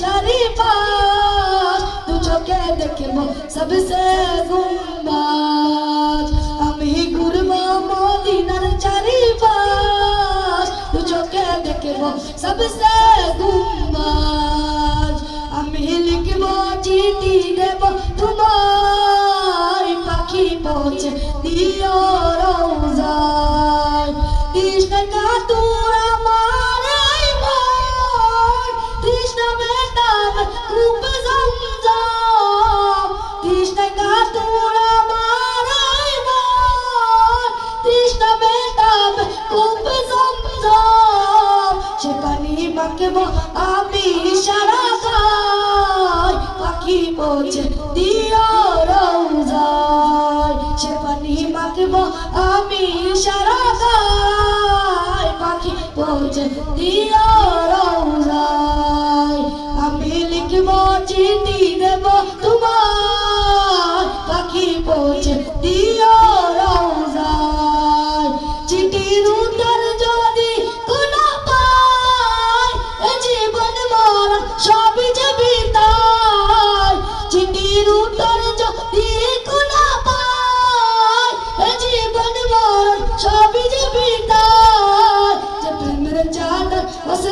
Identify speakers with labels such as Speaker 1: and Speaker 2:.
Speaker 1: চারিপাশ দু চোখে দেখব সবসে গুম্বাজ। আমি ঘুরব মদিনার চারিপাশ দু চোখে দেখব সবসে গুম্বাজ। আমি লিখব, চিঠি দেব তোমার পাখি পৌঁছে দিও থাকব, আমি সারা পাখি পৌঁছে দিও রৌজায় সে পানি মাখব, আমি সারা কার পাখি পৌঁছে দিও রৌজায় چھوڑ جب بیٹا جب مر جانا بس